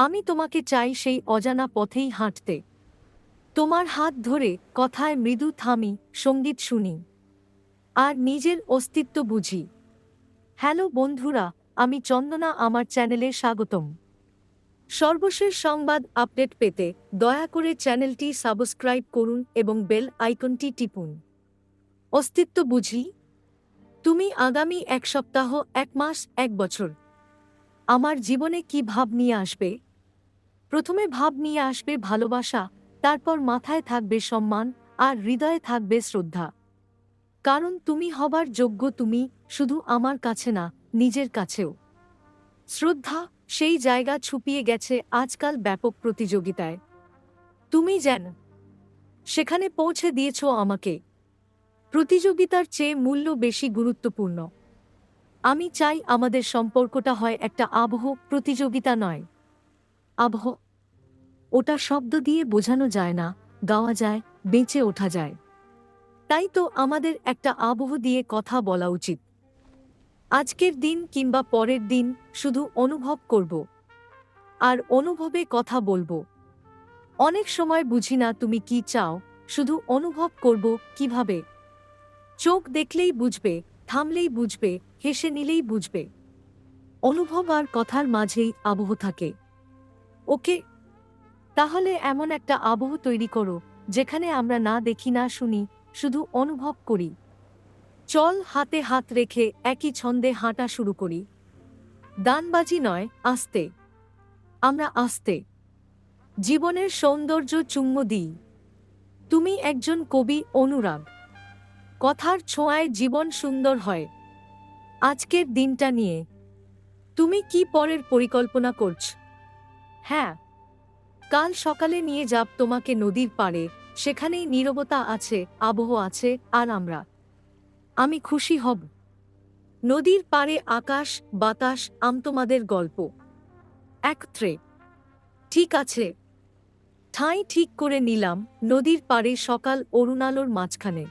আমি তোমাকে চাই সেই অজানা পথেই হাঁটতে। তোমার হাত ধরে কথায় মৃদু থামি, সংগীত শুনি। আর নিজের অস্তিত্ব বুঝি। হ্যালো বন্ধুরা, আমি চন্দনা, আমার চ্যানেলে স্বাগতম। সর্বশেষ সংবাদ আপডেট পেতে দয়া করে চ্যানেলটি সাবস্ক্রাইব করুন এবং বেল আইকনটি টিপুন। অস্তিত্ব বুঝি? তুমি আগামী এক সপ্তাহ, এক মাস, এক বছর। আমার জীবনে কি ভাব নিয়ে আসবে? প্রথমে ভাব নিয়ে আসবে ভালোবাসা, তারপর মাথায় থাকবে সম্মান আর হৃদয়ে থাকবে শ্রদ্ধা। কারণ তুমি হবার যোগ্য তুমি শুধু আমার কাছে না, নিজের কাছেও। শ্রদ্ধা সেই জায়গা ছুপিয়ে গেছে আজকাল ব্যাপক প্রতিযোগিতায়। তুমি যেন সেখানে পৌঁছে দিয়েছ আমাকে। প্রতিযোগিতার চেয়ে মূল্য বেশি গুরুত্বপূর্ণ। আমি চাই আমাদের সম্পর্কটা হয় একটা আবহ প্রতিযোগিতা নয়। আবহ। ওটা শব্দ দিয়ে বোঝানো যায় না, গাওয়া যায়, বেঁচে ওঠা যায়। তাই তো আমাদের একটা আবহ দিয়ে কথা বলা উচিত। আজকের দিন কিংবা পরের দিন শুধু অনুভব করব, আর অনুভবে কথা বলব। অনেক সময় বুঝি না তুমি কি চাও, শুধু অনুভব করব কীভাবে। চোখ দেখলেই বুঝবে, থামলেই বুঝবে, হেসে নিলেই বুঝবে। অনুভব আর কথার মাঝেই আবহ থাকে। ওকে, তাহলে এমন একটা আবহ তৈরি করো, যেখানে আমরা না দেখি, না শুনি, শুধু অনুভব করি। চল হাতে হাত রেখে একই ছন্দে হাঁটা শুরু করি। দানবাজি নয়, আস্তে। আমরা আস্তে। জীবনের সৌন্দর্য চুম্ম দিই। তুমি একজন কবি অনুরাগ। কথার ছোঁয়ায় জীবন সুন্দর হয়। আজকের দিনটা নিয়ে। তুমি কি পরের পরিকল্পনা করছ? হ্যাঁ কাল সকালে নিয়ে যাব তোমাকে নদীর পাড়ে। সেখানেই নীরবতা আছে, আবহ আছে, আর আমরা। আমি খুশি হব। নদীর পাড়ে আকাশ, বাতাস, আম তোমাদের গল্প। একত্রে ঠিক আছে। ঠাঁই ঠিক করে নিলাম নদীর পাড়ে সকাল অরুণালোর মাঝখানে।